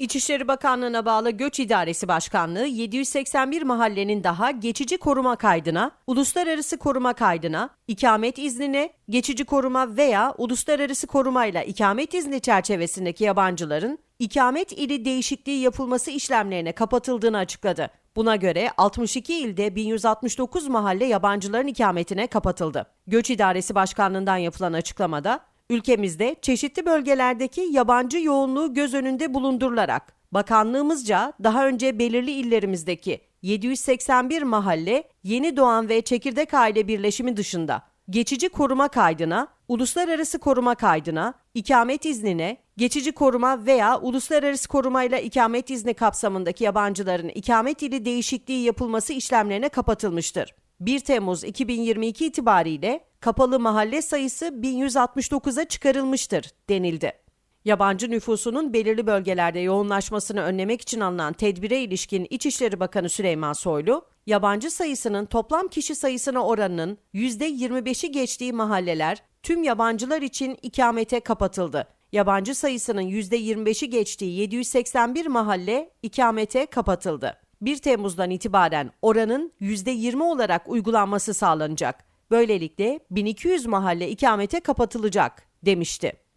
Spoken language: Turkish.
İçişleri Bakanlığı'na bağlı Göç İdaresi Başkanlığı 781 mahallenin daha geçici koruma kaydına, uluslararası koruma kaydına, ikamet iznine, geçici koruma veya uluslararası korumayla ikamet izni çerçevesindeki yabancıların ikamet ili değişikliği yapılması işlemlerine kapatıldığını açıkladı. Buna göre 62 ilde 1169 mahalle yabancıların ikametine kapatıldı. Göç İdaresi Başkanlığı'ndan yapılan açıklamada Ülkemizde çeşitli bölgelerdeki yabancı yoğunluğu göz önünde bulundurularak bakanlığımızca daha önce belirli illerimizdeki 781 mahalle yeni doğan ve çekirdek aile birleşimi dışında geçici koruma kaydına, uluslararası koruma kaydına, ikamet iznine, geçici koruma veya uluslararası korumayla ikamet izni kapsamındaki yabancıların ikamet ili değişikliği yapılması işlemlerine kapatılmıştır. 1 Temmuz 2022 itibariyle kapalı mahalle sayısı 1169'a çıkarılmıştır denildi. Yabancı nüfusunun belirli bölgelerde yoğunlaşmasını önlemek için alınan tedbire ilişkin İçişleri Bakanı Süleyman Soylu, yabancı sayısının toplam kişi sayısına oranının %25'i geçtiği mahalleler tüm yabancılar için ikamete kapatıldı. Yabancı sayısının %25'i geçtiği 781 mahalle ikamete kapatıldı. 1 Temmuz'dan itibaren oranın %20 olarak uygulanması sağlanacak. Böylelikle 1200 mahalle ikamete kapatılacak demişti.